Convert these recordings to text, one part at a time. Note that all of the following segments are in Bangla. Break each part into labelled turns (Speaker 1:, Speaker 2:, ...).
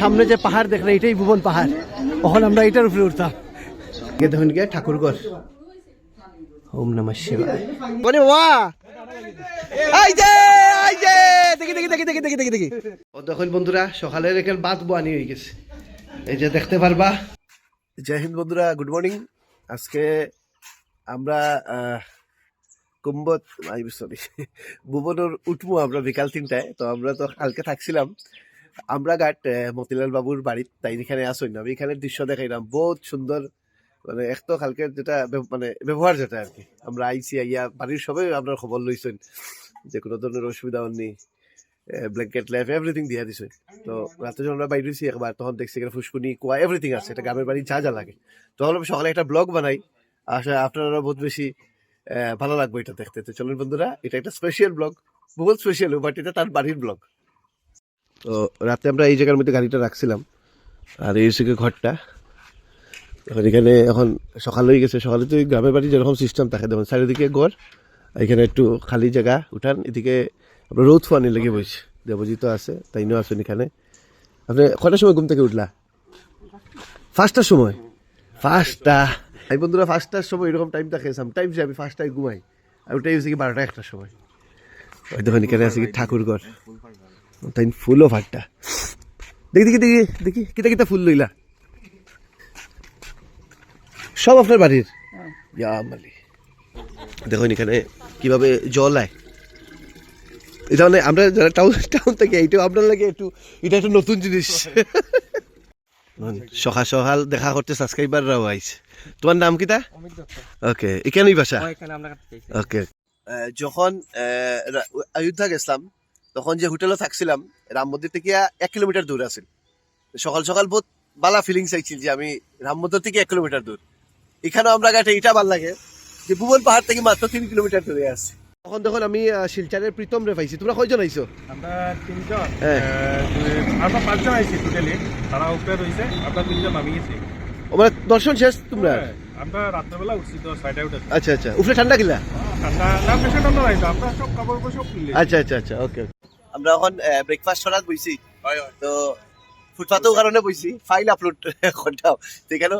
Speaker 1: সামনে যে পাহাড় দেখলে এটাই ভুবন পাহাড়। তখন আমরা এটার উপরে উঠতাম। গিয়ে দেখুন গিয়ে ঠাকুরগড় ওম নমঃ শিবায়। মানে বাবা। এই যে এই যে দেখি দেখি দেখি দেখি দেখি দেখি। দেখি ও দেখুন বন্ধুরা সকালের এখানে বাদ বোয়ানি হয়ে গেছে। এই যে দেখতে পারবা। জয় হিন্দ বন্ধুরা গুড মর্নিং আজকে আমরা কুম্বত সরি ভুবনের উঠবো আমরা বিকাল তিনটায়। তো আমরা তো কালকে থাকছিলাম। আমরা ঘাট মতিলাল বাবুর বাড়ির তাই এখানে আসুন আমি এখানে দৃশ্য দেখাইলাম। বহুত সুন্দর মানে এক তো কালকে যেটা মানে ব্যবহার যেটা আর কি। আমরা আইসি আইয়া বাড়ির সবাই আপনার খবর লইছেন যে কোনো ধরনের অসুবিধা নেই ব্ল্যাঙ্কেট ল্যাপ এভরিথিং দিয়ে দিছে তো রাতে যখন আমরা বাইরেছি একবার তখন দেখছি এখানে ফুসকুনি, কুয়া এভরিথিং আছে। এটা গ্রামের বাড়ি যা যা লাগে। তখন আমি সকালে একটা ব্লগ বানাই। আসলে আপনারা বহুত বেশি ভালো লাগবে এটা দেখতে। তো চলুন বন্ধুরা, এটা একটা স্পেশাল ব্লগ বহুত স্পেশাল বাট এটা তার বাড়ির ব্লগ তো রাতে আমরা এই জায়গার মধ্যে গাড়িটা রাখছিলাম, আর এই হচ্ছে ঘরটা। এখন এখানে এখন সকাল হয়ে গেছে, সকালে তো গ্রামের বাড়ি যেরকম সিস্টেম থাকে দেখুন চারিদিকে ঘর এখানে একটু খালি জায়গা, উঠান, এদিকে আপনার রোদ ফোয়ানি লেগে বইছে দেবজিৎ আছে, তাইনও আছেন এখানে। আপনি কটার সময় ঘুম থেকে উঠলা? ফার্স্টটার সময়? ফার্স্টটা এই বন্ধুরা ফার্স্টটার সময় এরকম টাইম থাকে সামটাইমস আমি ফার্স্টটায় ঘুমাই আর ওটাই হচ্ছে কি বারোটা, একটার সময়। ওই দেখুন, এখানে আছে কি ঠাকুরঘর। তাই ফুলও ফাটটা দেখি দেখি দেখি দেখি কিতা কিতা ফুল লইলা। সব আপনার বাড়ির? ইয়া মালি। দেখুন এখানে কীভাবে জল আয়। এটা মানে আমরা যারা টাউন টাউন থেকে এইটাও আপনার লাগে একটু এটা একটা নতুন জিনিস। সকাল সকাল দেখা করতে সাবস্ক্রাইবাররাও আইছে তোমার নাম কিতা? ওকে এখানেই বাসা? ওকে। যখন অযোধ্যা গেছিলাম তখন যে হোটেলে থাকছিলাম রাম মন্দির থেকে এক কিলোমিটার দূর আছিল। সকাল সকাল বহুত বালা ফিলিংস আইছিল যে আমি রাম মন্দির থেকে এক কিলোমিটার দূর। এখানেও আমরা গাটে এটা ভালো লাগে যে ভুবন পাহাড় থেকে মাত্র তিন কিলোমিটার দূরে আছে। তখন তখন আমি শিলচরের প্রীতম রে পাইছি। তোমরা কয়জন আইছো?
Speaker 2: আমরা তিনজন।
Speaker 1: হ্যাঁ।
Speaker 2: আমরা পাঁচজন আইছি টোটালি তারা উপরে রয়েছে আমরা তিনজন নামি গেছি।
Speaker 1: মানে দর্শন শেষ তোমরা?
Speaker 2: হ্যাঁ, আমরা রাত্রেবেলা উঠছি তো ছয়টায় উঠেছি
Speaker 1: আচ্ছা আচ্ছা। উপরে ঠান্ডা কিলা?
Speaker 2: ঠান্ডা না বেশি ঠান্ডা নাই আমরা সব কাপড় সব
Speaker 1: আচ্ছা আচ্ছা আচ্ছা। ওকে আমরা এখন ব্রেকফাস্ট করার বইছি। তো ফুটপাতেও কারণে বইছি ফাইল আপলোড করতাম তো এখানে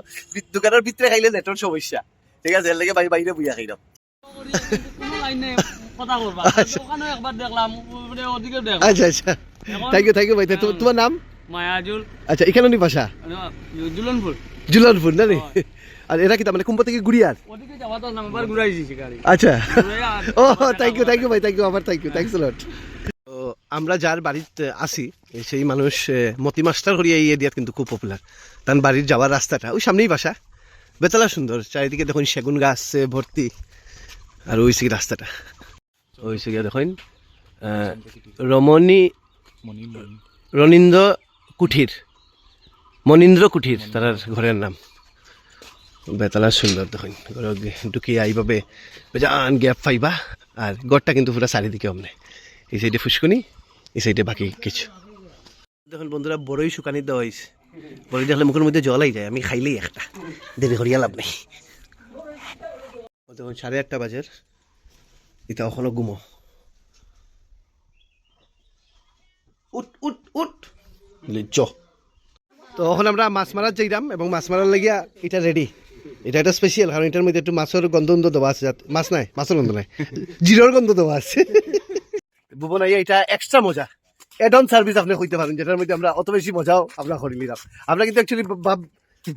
Speaker 1: দোকানের ভিতরে খাইলে নেটওয়ার্ক সমস্যা। ঠিক আছে এর লাগে বাইরে বাইরে বইয়া খাইলাম
Speaker 3: কোনো লাইনে কথা বলবা ওখানে একবার দেখলাম উপরে ওদিকে দেখলাম
Speaker 1: আচ্ছা আচ্ছা। থ্যাংক ইউ থ্যাংক ইউ ভাই তোমার নাম?
Speaker 3: মায়াজুল।
Speaker 1: আচ্ছা এখানে নি বাসা
Speaker 3: জুলনপুর
Speaker 1: জুলানপুর না রে আর এরা কি মানে কুম্ভ থেকে গুড়িয়ার
Speaker 3: ওদিকে যাওয়া তো নাম ঘুরাইছি গাড়ি।
Speaker 1: আচ্ছা। ও থ্যাংক ইউ থ্যাংক ইউ ভাই থ্যাংক ইউ আবার থ্যাংক ইউ থ্যাংকস লট তো আমরা যার বাড়িতে আসি সেই মানুষ মতি মাস্টার করিয়া এই এরিয়াত কিন্তু খুব পপুলার তার বাড়ির যাওয়ার রাস্তাটা, ওই সামনেই বাসা। বেতলা সুন্দর, চারিদিকে দেখুন সেগুন গাছ ভর্তি। আর ওই সে রাস্তাটা। ওই সে গিয়ে দেখুন রমণী, রনীন্দ্র কুঠির। মনীন্দ্র কুঠির, তার ঘরের নাম। বেতলা সুন্দর দেখুন ঘরে ঢুকি আইভাবে বেজান গ্যাপ পাইবা। আর গড়টা কিন্তু পুরো চারিদিকে অমনে। এই সাইডে ফুসকুনি এই সাইডে বাকি কিছু। দেখুন বন্ধুরা, বড়ই শুকানি দেওয়া হয়েছে। বড়ই দেখলে মুখের মধ্যে জলাই যায়, আমি খাইলেই একটা। দেরি করিয়া লাভ নেই। দেখুন, সাড়ে আটটা বাজের। এটা এখনও ঘুমো। উঠ উঠ উঠ। চ। তো এখন আমরা মাছ মারার যাইলাম এবং মাছ মারার লাগিয়া এটা রেডি এটা একটা স্পেশাল কারণ এটার মধ্যে একটু মাছের গন্ধ দেওয়া আছে। মাছ নাই, মাছের গন্ধ নাই। জিরোর গন্ধ দেওয়া আছে। ভুবন আইয়া এটা এক্সট্রা মজা। অন সার্ভিস আপনি কইতে পারেন, যেটার মধ্যে আমরা অত বেশি মজাও আমরা করে নিলাম। আমরা কিন্তু অ্যাকচুয়ালি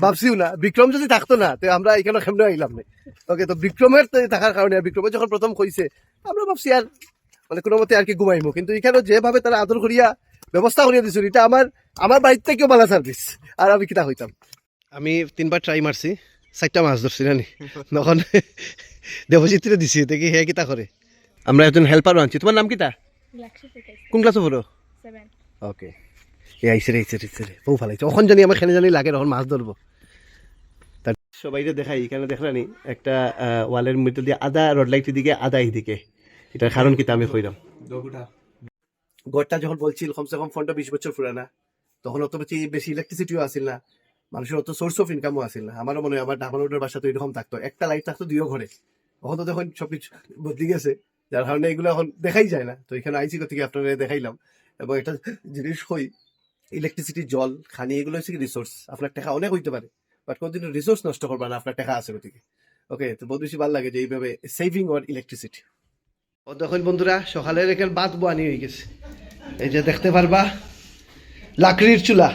Speaker 1: ভাবছিও না, বিক্রম যদি থাকতো না, তো আমরা এখানে কেমনে আইলাম না। ওকে তো বিক্রমের থাকার কারণে, আর বিক্রমের যখন প্রথম কইছে, আমরা ভাবছি আর মানে কোনো মতে আর কি ঘুমাইমো। কিন্তু এখানে যেভাবে তারা আদর করিয়া ব্যবস্থা করিয়া দিছিল, এটা আমার আমার বাড়ির থেকেও ভালো সার্ভিস আর আমি কিতা হইতাম আমি তিনবার ট্রাই মারছি, চারটা মাছ ধরছি নানি তখন দেবজিৎরে দিছি, দেখি হে কিতা করে। আমরা একজন হেল্পারও আনছি। তোমার নাম কিতা? কোন ক্লাসে পড়ো ওকে এ আইসে রে আইসে রে আইসে রে বউ ভালো। ওখান জানি আমার খেলে জানি লাগে তখন মাছ ধরবো তার সবাই দেখাই এখানে দেখলানি। একটা ওয়ালের মধ্যে দিয়ে আদা রড লাইটের দিকে আদা এইদিকে। এটার কারণ কিতা আমি কইলাম গড়টা যখন বলছিল কমসে কম ফোনটা বিশ বছর পুরানা তখন অত বেশি বেশি ইলেকট্রিসিটিও আসিল না। মানুষের অত সোর্স অফ ইনকামও আসিল না। আমারও মনে হয় আমার ঢাকা রোডের বাসা তো এরকম থাকতো। একটা লাইট থাকতো দুইও ঘরে। তখন তো দেখুন সবকিছু বদলি গেছে। যার কারণে এগুলো এখন দেখাই যায় না। তো এখানে আইসি থেকে আপনারা দেখাইলাম। এবং একটা জিনিস হই ইলেকট্রিসিটি জল খানি এগুলো হচ্ছে কি রিসোর্স আপনার টাকা অনেক হইতে পারে বাট কোনদিন রিসোর্স নষ্ট করবা না আপনার টাকা আছে ওদিকে। ওকে তো বহুত বেশি ভালো লাগে যে এইভাবে সেভিং অর ইলেকট্রিসিটি ও দেখুন বন্ধুরা সকালের এখানে বাদ বোয়ানি হয়ে গেছে। এই যে দেখতে পারবা লাকড়ির চুলা।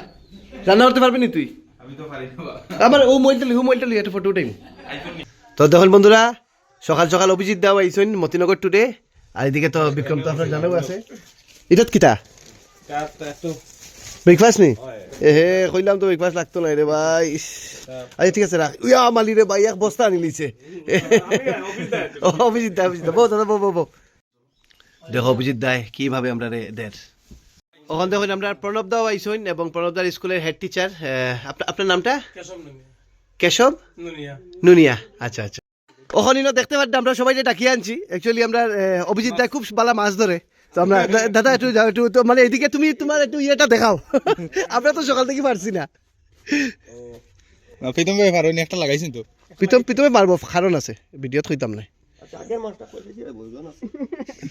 Speaker 1: রান্না করতে পারবি নি তুই? আমার ও মোবাইলটা ও মোবাইলটা লিয়ে একটা ফটো উঠাইম। তো দেখুন বন্ধুরা সকাল সকাল অভিজিৎ দাও আইসন মতিনগর টুডে আর এদিকে তো বিক্রম তো আপনার জানাও আছে। এটাত কিতা? ব্রেকফাস্ট নি? এ হে কইলাম তো ব্রেকফাস্ট লাগতো না রে ভাই। ইস। আচ্ছা। ঠিক আছে রাখ উয়া মালি রে ভাই এক বস্তা আনি লিছে। অভিজিৎ দা অভিজিৎ দা। বউ দাদা বউ বউ দেখো অভিজিৎ দায় কীভাবে আমরা রে দের ওখান দেখুন আমরা প্রণব দাও আইসইন এবং প্রণব দার স্কুলের হেড টিচার আপনার নামটা? কেশব নুনিয়া। আচ্ছা আচ্ছা। ওখানে না দেখতে পারতাম আমরা সবাই যে ডাকিয়ে আনছি। অ্যাকচুয়ালি আমরা অভিজিৎ দা খুব ভালো মাছ ধরে। তো আমরা দাদা একটু যাও একটু তো মানে এদিকে তুমি তোমার একটু ইয়েটা দেখাও। আমরা তো সকাল থেকে পারছি না।
Speaker 4: প্রীতম ভাই পারো একটা লাগাইছেন তো।
Speaker 1: প্রীতম প্রীতমে পারব কারণ আছে ভিডিওত কইতাম না।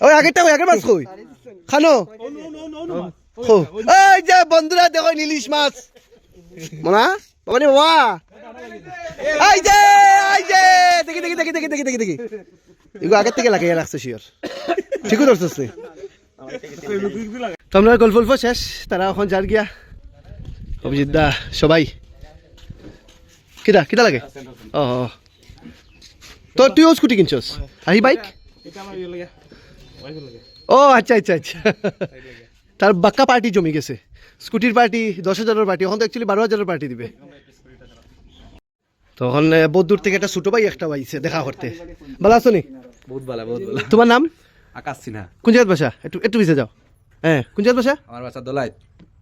Speaker 1: ওই আগেরটা কই আগের মাছ কই? খানো। এই যে বন্ধুরা দেখো ইলিশ মাছ। মনা বাবা বাবা। এই যে এই যে, দেখি দেখি দেখি দেখি দেখি দেখি। দেখি এগুলো আগের থেকে লাগাইয়া রাখছে শিওর। ঠিকই ধরছিস তুই তো গল্প গল্প শেষ, তারা এখন যার গিয়া। অভিজিৎ দা, সবাই। কিটা কিটা লাগে? ও। তো তুইও স্কুটি কিনছস? আহি বাইক? ও আচ্ছা আচ্ছা আচ্ছা। তার বাক্কা পার্টি জমি গেছে। স্কুটির পার্টি, দশ হাজারের পার্টি, এখন তো অ্যাকচুয়ালি বারো হাজারের পার্টি দিবে। তখন বহুত দূর থেকে একটা ছোটো ভাই একটা পাইছে দেখা করতে। ভালো আছো নি?
Speaker 5: বহুত ভালো বহুত ভালো।
Speaker 1: তোমার নাম?
Speaker 5: আকাশ সিনহা।
Speaker 1: কোন জায়গার বাসা? একটু একটু পিছিয়ে যাও। হ্যাঁ কোন জায়গার বাসা?
Speaker 5: আমার বাসা দোলাইত।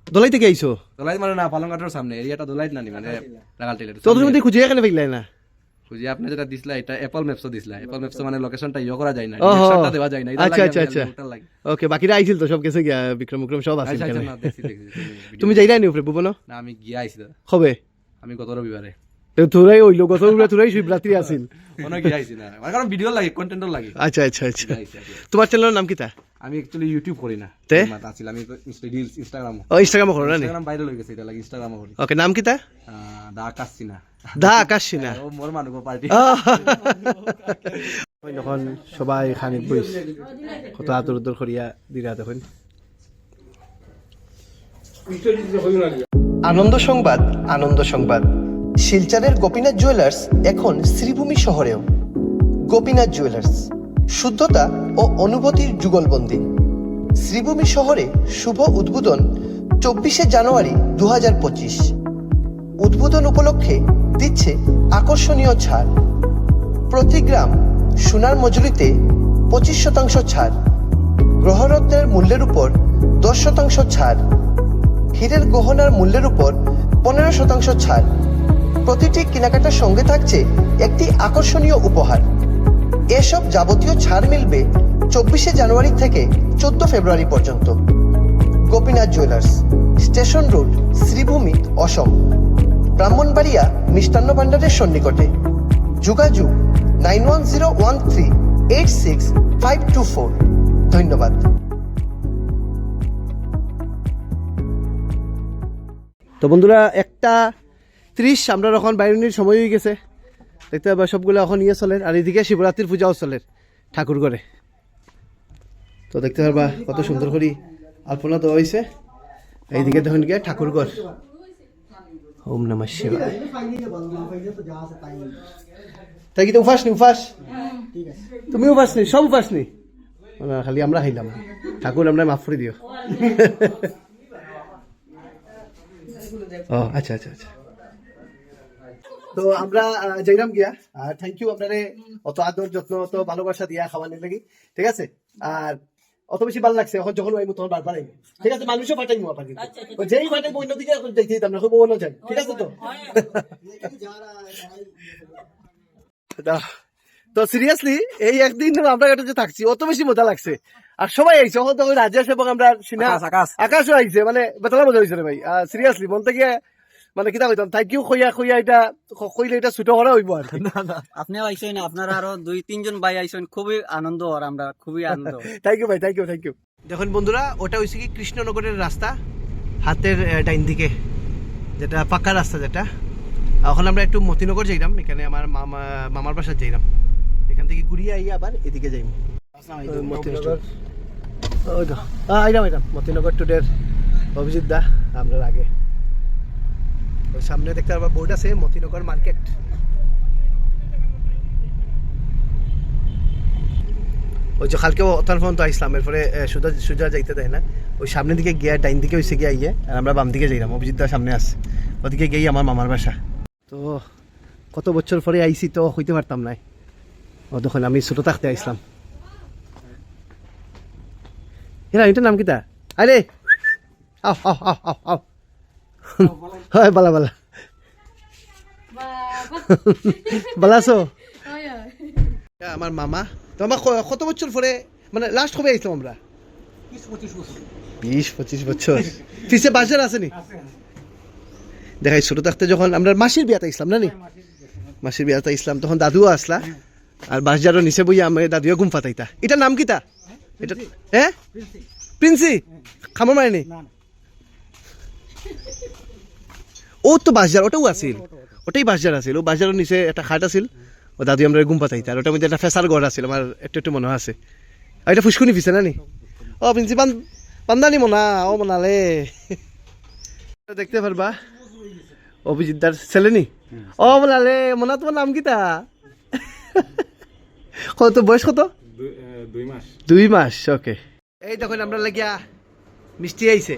Speaker 1: দলাই থেকে আইছো?
Speaker 5: দোলাইত মানে না পালংঘাটের সামনে এরিয়াটা দোলাইত নানি মানে রাগাল টেলের
Speaker 1: তো তুমি খুঁজে এখানে পেগলাই না?
Speaker 5: খুঁজে আপনি যেটা দিসলা এটা অ্যাপল ম্যাপসও দিসলা অ্যাপল ম্যাপস মানে লোকেশনটা ইয়ে করা যায় না। ডিরেকশনটা দেওয়া যায় না
Speaker 1: আচ্ছা, আচ্ছা, আচ্ছা। ওকে বাকিরা আইছিল তো সব গেছে গিয়া বিক্রম বিক্রম সব আছে
Speaker 5: না তুমি
Speaker 1: যাই রানি উপরে ভুবন?
Speaker 5: না আমি গিয়া আইছি
Speaker 1: হবে
Speaker 5: আমি গত রবিবারে
Speaker 1: তোরাই গত উপরে তোরাই আছিল।
Speaker 5: কারণ ভিডিও লাগে কন্টেন্টও লাগে।
Speaker 1: আচ্ছা আচ্ছা আচ্ছা। তোমার চ্যানেলের নাম কিতা
Speaker 5: আমি অ্যাকচুয়ালি ইউটিউব করি না।
Speaker 1: তে?
Speaker 5: আছিল আমি রিলস ইনস্টাগ্রাম
Speaker 1: ও ইনস্টাগ্রামে করো না
Speaker 5: ইনস্টাগ্রাম বাইরে লই গেছে এটা লাগে ইনস্টাগ্রামও করি।
Speaker 1: ওকে নাম কিতা
Speaker 5: আহ, দা আকাশ
Speaker 1: দা আকাশ সিনা
Speaker 5: ও মোর মানুষ পার্টি।
Speaker 1: এখন সবাই বইস কত আদর উদর করিয়া দিরা দেখুন আনন্দ সংবাদ আনন্দ সংবাদ। শিলচরের গোপীনাথ জুয়েলার্স এখন শ্রীভূমি শহরেও। গোপীনাথ জুয়েলার্স শুদ্ধতা ও অনুভূতির যুগলবন্দি। শ্রীভূমি শহরে শুভ উদ্বোধন চব্বিশে জানুয়ারি দু হাজার পঁচিশ। উদ্বোধন উপলক্ষে দিচ্ছে আকর্ষণীয় ছাড়। প্রতি গ্রাম সোনার মজুরিতে পঁচিশ শতাংশ ছাড়। গ্রহরত্নের মূল্যের উপর দশ শতাংশ ছাড়। হীরের গহনার মূল্যের উপর পনেরো শতাংশ ছাড়। প্রতিটি কেনাকাটার সঙ্গে থাকছে একটি আকর্ষণীয় উপহার। এসব যাবতীয় ছাড় মিলবে চব্বিশে জানুয়ারি থেকে চোদ্দ ফেব্রুয়ারি পর্যন্ত। Gopinath jewellers, station road, Sribhumi, Assam. Brahmanbaria, মিষ্টান্ন ভাণ্ডারের সন্নিকটে। যোগাযোগ nine one zero one three eight six five two four. ধন্যবাদ। তো বন্ধুরা, একটা ত্রিশ আমরা এখন বাইরনির সময় হয়ে গেছে। দেখতে পাবা সবগুলো এখন ইয়ে চলে আর এদিকে শিবরাত্রির পূজাও চলে ঠাকুর ঘরে তো দেখতে পারবা কত সুন্দর করে আলপনা দেওয়া হয়েছে এইদিকে দেখুন গিয়ে ঠাকুর ঘর ওম নমঃ শিবায় তাই কি তো উপাস নি উপাস তুমি উপাস নি সব উপাস নি? খালি আমরা খাইলাম। ঠাকুর আমরা মাফ করে দিও। ও আচ্ছা আচ্ছা আচ্ছা। তো আমরা যাইলাম গিয়া থ্যাংক ইউ আপনারে অত আদর যত্ন অত ভালোবাসা দিয়া খাওয়ানোর লাগি ঠিক আছে? আর অত বেশি ভালো লাগছে এখন যখন আইমু তখন বারবার আইমু ঠিক আছে? মানুষও পাঠাইমু আপনাকে যেই পাঠাইবো অন্যদিকে এখন যাইতে দিতাম না খুব অন্য যাই ঠিক আছে তো? তো সিরিয়াসলি এই একদিন আমরা এটা যে থাকছি অত বেশি মজা লাগছে। আর সবাই আইছে তখন তখন রাজেশ এবং আমরা
Speaker 5: আকাশ, আকাশ।
Speaker 1: আকাশও আইছে মানে বেতলা মজা হয়েছে রে ভাই। সিরিয়াসলি মন থেকে মানে কিতা কইতাম থ্যাংক ইউ কইয়া কইয়া এটা কইলে এটা ছুটো করা হইব আর
Speaker 3: আপনিও আইসেন আপনারা আরও দুই তিনজন ভাই আইসেন খুবই আনন্দ আর আমরা খুবই আনন্দ।
Speaker 1: থ্যাংক ইউ ভাই থ্যাংক ইউ থ্যাংক ইউ দেখুন বন্ধুরা ওটা হয়েছে কি কৃষ্ণনগরের রাস্তা হাতের ডাইন দিকে যেটা পাক্কা রাস্তা যেটা। এখন আমরা একটু মতিনগর যাইলাম এখানে আমার মামা মামার বাসা যাইলাম এখান থেকে ঘুরিয়ে আই আবার এদিকে যাইম। ওই মতিনগর। ওই তো। আহ, আইলাম আইলাম মতিনগর টুডের অভিজিৎ দা আমরা আগে। সামনে দেখতে পারবা বোর্ড আছে, মতিনগর মার্কেট। ওই যে কালকে অতান ফোন তো আইসলাম এরপরে সুজা সুজা যাইতে দেয় না। ওই সামনের দিকে গিয়ে, ডাইন দিকে হয়েছে গিয়ে আইয়ে, আর আমরা বাম দিকে যাইলাম, অভিজিৎ দা সামনে আছে। ওদিকে গিয়েই আমার মামার বাসা। তো, কত বছর পরে আইছি তো হইতে পারতাম নাই। ও তখন আমি ছোট থাকতে আইসলাম হেরা এটার নাম কিতা? আরে! আও আও আও আও। হয় বালা বালা। বালা আছো আমার মামা। তো আমার কত বছর পরে মানে লাস্ট কবে আইছিলাম আমরা? বিশ পঁচিশ বছর। পিছে বাজার আসেনি দেখাই ছোট থাকতে যখন আমরা মাসির বিয়াতে ইসলাম না নি? মাসির বিয়াতে ইসলাম তখন দাদুও আসলা। আর বাজারও নিচে বইয়া আমি দাদুও ঘুম পাতাইতা। এটার নাম কিতা এটা হ্যাঁ? প্রিন্সি। খামর মারেনি? ও তো বাজার ওটাও আছিল। ওটাই বাজার আছিল। ও বাজারের নিচে একটা খাট আছিল। ও দাদু আমরা ঘুম পাতাইতা আর ওটার মধ্যে একটা ফেসার ঘর আছিল। আমার একটু একটু মনে আছে। আর এটা ফুসকুনি পিছে না নি? ও প্রিন্সি পান পান্দানি মনা। ও মনালে। দেখতে পারবা অভিজিৎদার ছেলে নি ও বলালে মনা তোমার নাম কিতা কত বয়স কত?
Speaker 2: দুই মাস।
Speaker 1: দুই মাস ওকে এই দেখুন আমরা লাগিয়া মিষ্টি আইছে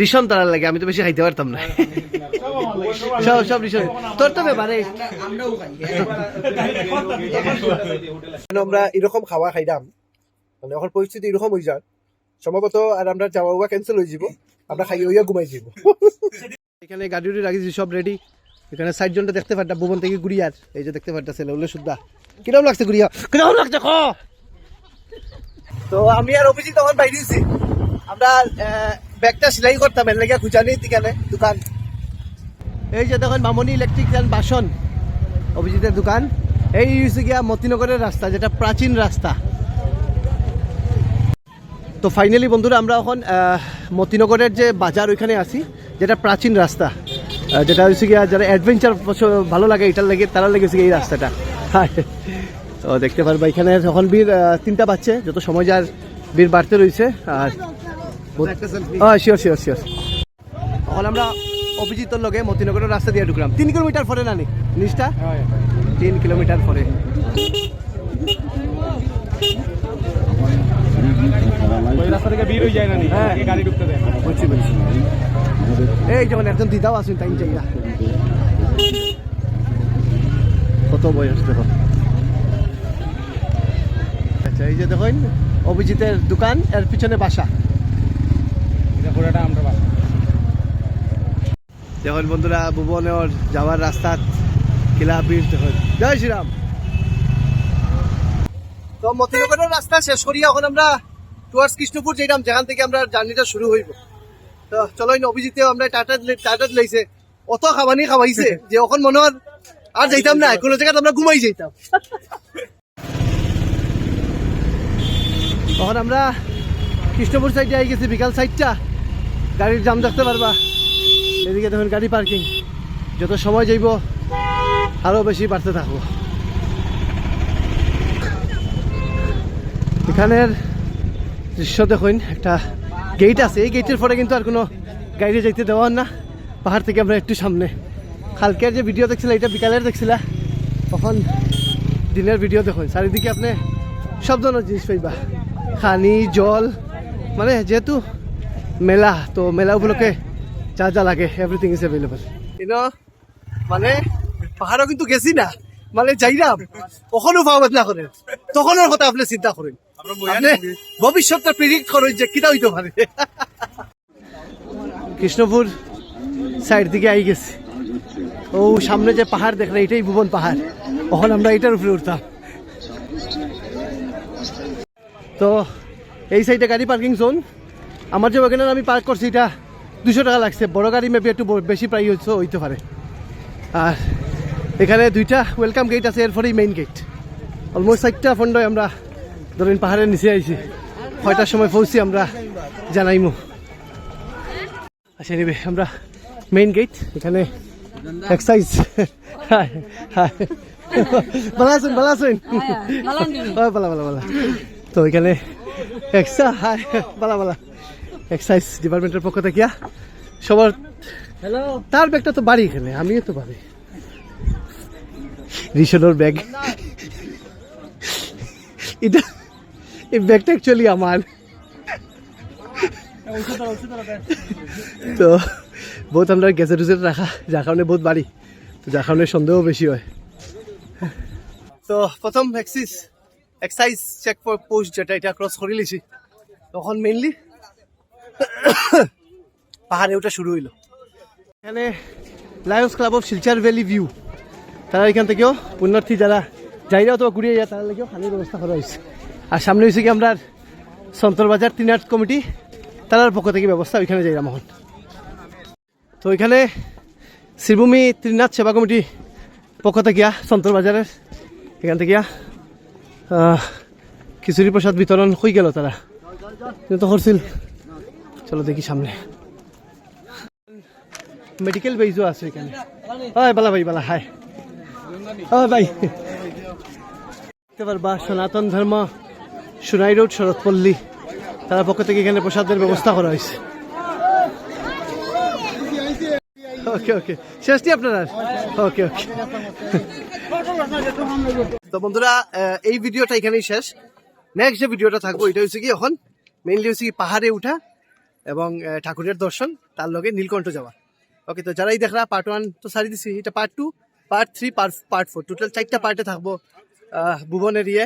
Speaker 1: রিশন তারার লাগে আমি তো বেশি খাইতে পারতাম না। সব সব রিশন। তোর তো ব্যাপারে আমরা এরকম খাওয়া খাইলাম? মানে এখন পরিস্থিতি এরকম হয়ে যাক। সম্ভবত আর আমরা যাওয়া হওয়া ক্যান্সেল হয়ে যাব। আমরা খাই হইয়া ঘুমাই যাব। এখানে গাড়ি উড়ি রাখিছি সব রেডি এখানে সাইড জনটা দেখতে পারটা ভুবন থেকে গুড়িয়ার। এই যে দেখতে পারটা ছেলে হলে শুদ্ধা কিরম লাগছে গুড়িয়া? কিরম লাগছে খ তো আমি আর অভিজিৎ তখন বাইরে আমরা ব্যাগটা সেলাই করতাম, এর লাগে খুঁজানি দিকানে দোকান। এই যে দেখেন, মামনি ইলেকট্রিক বাসন, অভিজিতের দোকান। এই হচ্ছে গিয়া মতিনগরের রাস্তা, যেটা প্রাচীন রাস্তা। তো ফাইনালি বন্ধুরা, আমরা এখন মতিনগরের যে বাজার, ওইখানে আছি, যেটা প্রাচীন রাস্তা। যেটা হচ্ছে গিয়া, যারা অ্যাডভেঞ্চার ভালো লাগে, এটার লাগে, তারা লেগেছে এই রাস্তাটা। তো দেখতে পারবা, এখানে এখন বীর তিনটা বাচ্চে যত সময় যার বীর বাড়তে রয়েছে আর হ্যাঁ শিওর শিওর শিওর এখন আমরা অভিজিতর লগে মতিনগরের রাস্তা দিয়ে ঢুকলাম। তিন কিলোমিটার পরে নানি? নিচটা? তিন কিলোমিটার পরে।
Speaker 2: রাস্তা থেকে বের হয়ে যায় না নি
Speaker 1: হ্যাঁ।
Speaker 2: আগে গাড়ি ঢুকতে দেয়। না।
Speaker 1: বলছি বলছি এই যেমন একজন দিদাও আসুন তাই চাইয়া কত বয়স দেখো। আচ্ছা এই যে দেখুন অভিজিতের দোকান এর পিছনে বাসা।
Speaker 2: পুরোটা আমরা বাস
Speaker 1: দেখুন বন্ধুরা ভুবনের যাওয়ার রাস্তা কিলা বীর দেখুন জয় শ্রীরাম। তো মতিনগরের রাস্তা শেষ করিয়া এখন আমরা টুয়ার্স কৃষ্ণপুর যাইলাম যেখান থেকে আমরা জার্নিটা শুরু হইব। তো চলো অভিজিতেও আমরা টাটা টাটা লাইছে। অত খাবানি খাবাইছে যে এখন মনে হয় আর যাইতাম না কোনো জায়গায় আমরা ঘুমাই যাইতাম। তখন আমরা কৃষ্ণপুর সাইডে আই গেছি বিকাল সাইডটা গাড়ির জাম দেখতে পারবা। এদিকে দেখুন গাড়ি পার্কিং। যত সময় যাইব, আরও বেশি বাড়তে থাকব। এখানের দৃশ্য দেখুন, একটা গেট আছে। এই গেটের পরে কিন্তু আর কোনো গাড়ি যাইতে দেওয়া না। পাহাড় থেকে আমরা একটু সামনে। কালকের যে ভিডিও দেখছিলা, এটা বিকালের দেখছিলা। তখন দিনের ভিডিও দেখুন। চারিদিকে আপনি সব ধরনের জিনিস পাইবা। খানি, জল মানে যেহেতু মেলা তো মেলা উপলক্ষে যা যা লাগে এভরিথিং ইজ অ্যাভেলেবল মানে পাহাড়ও কিন্তু গেছি না। মানে যাইরাম কখনো পাওয়া না করেন তখনের কথা আপনি চিন্তা করেন। আপনি ভবিষ্যৎটা প্রেডিক্ট করেন যে কিটা হইতে পারে। কৃষ্ণপুর সাইড দিকে আই গেছি। ও সামনে যে পাহাড় দেখলে এটাই ভুবন পাহাড়। তখন আমরা এটার উপরে উঠতাম। তো এই সাইডে গাড়ি পার্কিং জোন আমার যে ওখানে আমি পার্ক করছি এটা দুশো টাকা লাগছে। বড় গাড়ি মেবি একটু বেশি প্রাইস হচ্ছে হইতে পারে। আর এখানে দুইটা ওয়েলকাম গেট আছে এরপরেই মেইন গেট অলমোস্ট চারটা ফন্ডয় আমরা ধরেন পাহাড়ের নিচে আইছি। কয়টার সময় পৌঁছি আমরা জানাইমু। আচ্ছা নিবে আমরা মেইন গেট এখানে এক্সারসাইজ হাই হাই ভালো আছেন ভালো আছেন? ভালো ভালো ভালো তো এখানে এক্সা হাই ভালো ভালো। এক্সারসাইজ ডিপার্টমেন্টের পক্ষ থেকে সবার
Speaker 3: হ্যালো
Speaker 1: তার ব্যাগটা তো বাড়ি এখানে আমিও তো বাড়ি। রিশনোর ব্যাগ। এটা এই ব্যাগটা অ্যাকচুয়ালি আমার। তো বহুত আমরা গ্যাজেট উজেট রাখা যার কারণে বহুত বাড়ি তো যার কারণে সন্দেহ বেশি হয়। তো প্রথম এক্সিস এক্সাইজ চেক পোস্ট যেটা এটা ক্রস করে লিছি তখন মেইনলি পাহাড়ে ওটা শুরু হইল। এখানে Lions Club of Silchar valley view তারা এখান থেকেও পুণ্যার্থী যারা যাইরা অথবা ঘুরিয়ে যায়, তারা লেগেও খানির ব্যবস্থা করা হয়েছে। আর সামনে হয়েছে কি আমরা সন্তর বাজার তিন আর্ট কমিটি। তারার পক্ষ থেকে ব্যবস্থা ওইখানে যাই মহন তো ওইখানে শ্রীভূমি ত্রিনাথ সেবা কমিটি পক্ষ থেকে সন্তর বাজারের এখান থেকে খিচুড়ি প্রসাদ বিতরণ হয়ে গেল তারা। কিন্তু তো করছিল। চলো দেখি সামনে। মেডিকেল বেইজও আছে এখানে। হয় বালা ভাই, বালা হাই হয় ভাই। দেখতে পারবা সনাতন ধর্ম, সোনাই রোড, শরৎপল্লী। তার পক্ষ থেকে এখানে প্রসাদের ব্যবস্থা করা হয়েছে। ওকে ওকে শেষটি আপনার? ওকে ওকে তো বন্ধুরা এই ভিডিওটা এখানেই শেষ। নেক্সট যে ভিডিওটা থাকব, এটা হচ্ছে কি, এখন মেইনলি হচ্ছে কি পাহাড়ে উঠা। এবং ঠাকুরের দর্শন তার লগে নীলকণ্ঠ যাওয়া। ওকে তো যারাই দেখরা পার্ট ওয়ান তো সারি দিছি এটা part two part three part part four total চারটা পার্টে থাকব আহ, ভুবন এরিয়ে।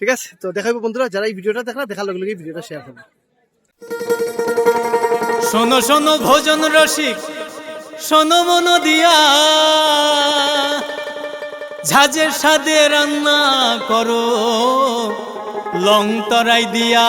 Speaker 1: ঠিক আছে? তো দেখাবো বন্ধুরা যারা এই ভিডিওটা দেখরা দেখার লগে লগে ভিডিওটা শেয়ার করবে।
Speaker 4: শোনো শোনো ভোজন রসিক শোনো মন দিয়া। ঝাঁঝের সাদে রান্না করো লং তরাই দিয়া।